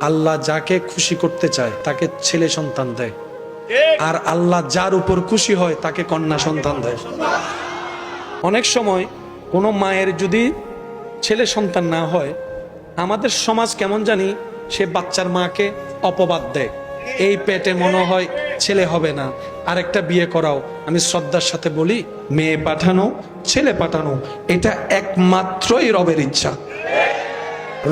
আল্লাহ যাকে খুশি করতে চায়, তাকে ছেলে সন্তান দেয়। আর আল্লাহ যার উপর খুশি হয়, তাকে কন্যা সন্তান দেয়। অনেক সময় কোনো মায়ের যদি ছেলে সন্তান না হয়, আমাদের সমাজ কেমন জানি সে বাচ্চার মাকে অপবাদ দেয়। এই পেটে মনে হয় ছেলে হবে না। আরেকটা বিয়ে করাও। আমি শ্রদ্ধার সাথে বলি, মেয়ে পাঠানো, ছেলে পাঠানো, এটা একমাত্রই রবের ইচ্ছা।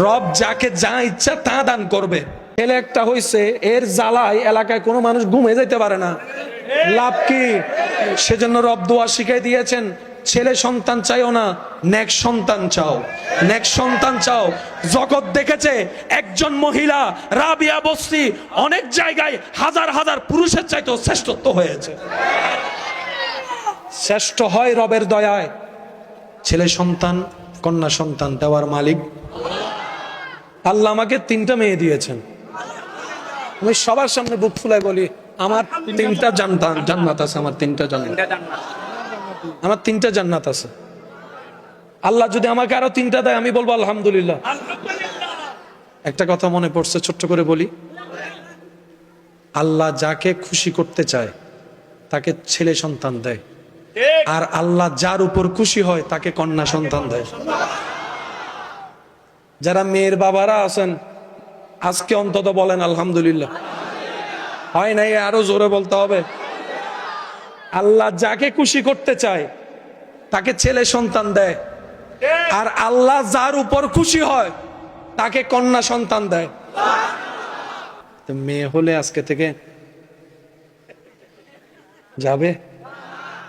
রব যাকে যা ইচ্ছা তা দান করবে। ছেলে একটা হইছে, এর জ্বালায় এলাকায় কোনো মানুষ ঘুমে যেতে পারে না। লাভ কি? সেজন্য রব দোয়া শিখাই দিয়েছেন, ছেলে সন্তান চাইও না, নেক সন্তান চাও। নেক সন্তান চাও। জগৎ দেখেছে, একজন মহিলা, রাবিয়া বস্তি, অনেক জায়গায় হাজার হাজার পুরুষের চাইতেও শ্রেষ্ঠত্ব হয়েছে। শ্রেষ্ঠ হয় রবের দয়ায়। ছেলে সন্তান, কন্যা সন্তান দেওয়ার মালিক। আল্লাহ আমাকে তিনটা মেয়ে দিয়েছেন। আমি সবার সামনে বুক ফুলাই বলি আমার তিনটা জান্নাত জান্নাত আছে আমার তিনটা জান্নাত। আমার তিনটা জান্নাত আছে। আল্লাহ যদি আমাকে আরও তিনটা দেয় আমি বলব আলহামদুলিল্লাহ। একটা কথা মনে পড়ছে ছোট্ট করে বলি। আল্লাহ যাকে খুশি করতে চায় তাকে ছেলে সন্তান দেয়। আর আল্লাহ যার উপর খুশি হয় তাকে কন্যা সন্তান দেয়। যারা মেয়ের বাবারা আছেন, আজকে অন্তত বলেন আলহামদুলিল্লাহ। হয় নাই, আরও জোরে বলতে হবে। আল্লাহ যাকে খুশি করতে চায়, তাকে ছেলে সন্তান দেয়। আর আল্লাহ যার উপর খুশি হয়, তাকে কন্যা সন্তান দেয়। মেয়ে হলে আজকে থেকে যাবে?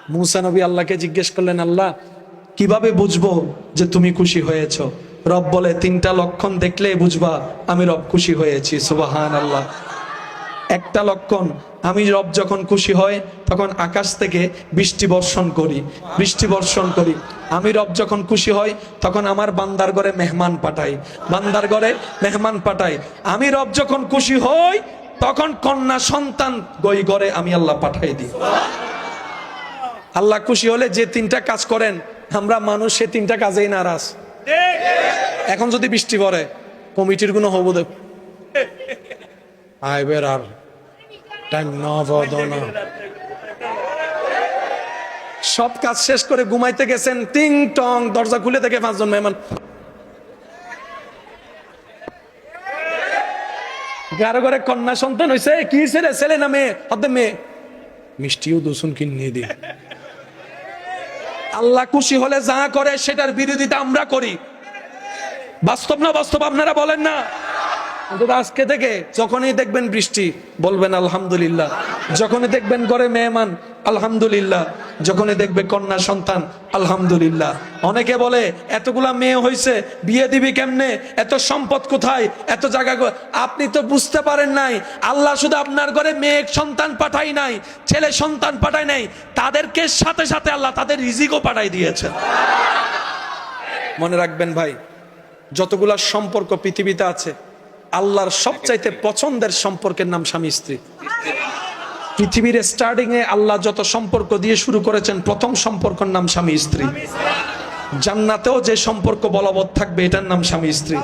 মুসা নবী আল্লাহকে জিজ্ঞেস করলেন, আল্লাহ, কীভাবে বুঝব যে তুমি খুশি হয়েছ? রব বলে, তিনটা লক্ষণ দেখলে বুঝবা, আমি রব খুশি হয়েছি সুবাহান আল্লাহ একটা লক্ষণ, আমি রব যখন খুশি হয়, তখন আকাশ থেকে বৃষ্টি বর্ষণ করি, বৃষ্টি বর্ষণ করি। আমি রব যখন খুশি হয়, তখন আমার বান্দার ঘরে মেহমান পাঠাই, বান্দার ঘরে মেহমান পাঠাই। আমি রব যখন খুশি হই, তখন কন্যা সন্তান গই ঘরে আমি আল্লাহ পাঠাই দিই। আল্লাহ খুশি হলে যে তিনটা কাজ করেন, আমরা মানুষ সে তিনটা কাজেই নারাজ। এখন যদি বৃষ্টি পড়ে, কমিটির কোনো হব দেব আইবের আর টাইম না সব কাজ শেষ করে ঘুমাইতে গেছেন, টিং টং, দরজা খুলে থেকে পাঁচজন মেহমান। গারো ঘরে কন্যা সন্তান হয়েছে কি ছেলে ছেলে না মেয়ে? হতে মেয়ে। মিষ্টিও দুসুন কিনে দিয়ে আল্লাহ খুশি হলে যা করে, সেটার বিরোধিতা আমরা করি। বাস্তব না বাস্তব আপনারা বলেন না। কিন্তু আজকে থেকে যখনই দেখবেন বৃষ্টি, বলবেন আলহামদুলিল্লাহ। যখনই দেখবেন ঘরে মেহমান, আলহামদুলিল্লাহ। যখনই দেখবে কন্যা সন্তান, আলহামদুলিল্লাহ। অনেকে বলে, এতগুলা মেয়ে হয়েছে বিয়ে দিবি কেমনে? এত সম্পদ কোথায়? এত জায়গা আপনি তো বুঝতে পারেন নাই। আল্লাহ শুধু আপনার ঘরে মেয়ে, সন্তান পাঠাই নাই, ছেলে সন্তান পাঠাই নাই। তাদেরকে সাথে সাথে আল্লাহ তাদের রিজিকও পাঠাই দিয়েছে মনে রাখবেন ভাই যতগুলা সম্পর্ক পৃথিবীতে আছে, আল্লাহর সবচাইতে পছন্দের সম্পর্কের নাম স্বামী স্ত্রী। পৃথিবীর স্টার্টিং এ আল্লাহ যত সম্পর্ক দিয়ে শুরু করেছেন, প্রথম সম্পর্কের নাম স্বামী স্ত্রী। জান্নাতেও যে সম্পর্ক বলবৎ থাকবে, এটার নাম স্বামী স্ত্রী।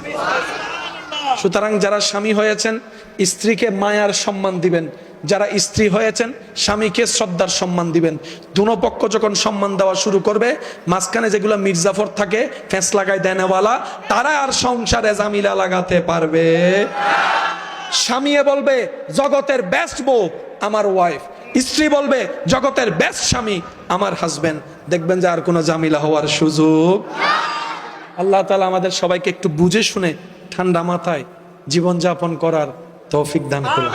সুতরাং যারা স্বামী হয়েছেন, স্ত্রীকে মায়ার সম্মান দিবেন। যারা স্ত্রী হয়েছেন, স্বামীকে শ্রদ্ধার সম্মান দিবেন। দুনো পক্ষ যখন সম্মান দেওয়া শুরু করবে, মাঝখানে যেগুলো মির্জাফর থাকে, ফেঁস লাগায় দেনেওয়ালা, তারা আর সংসারে জামিলা লাগাতে পারবে। স্বামীয়ে বলবে, জগতের বেস্ট বউ আমার ওয়াইফ স্ত্রী বলবে, জগতের বেস্ট স্বামী আমার হাজবেন্ড দেখবেন যে আর কোনো জামিলা হওয়ার সুযোগ। আল্লাহ তালা আমাদের সবাইকে একটু বুঝে শুনে ঠান্ডা মাথায় জীবনযাপন করার তৌফিক দান করুন।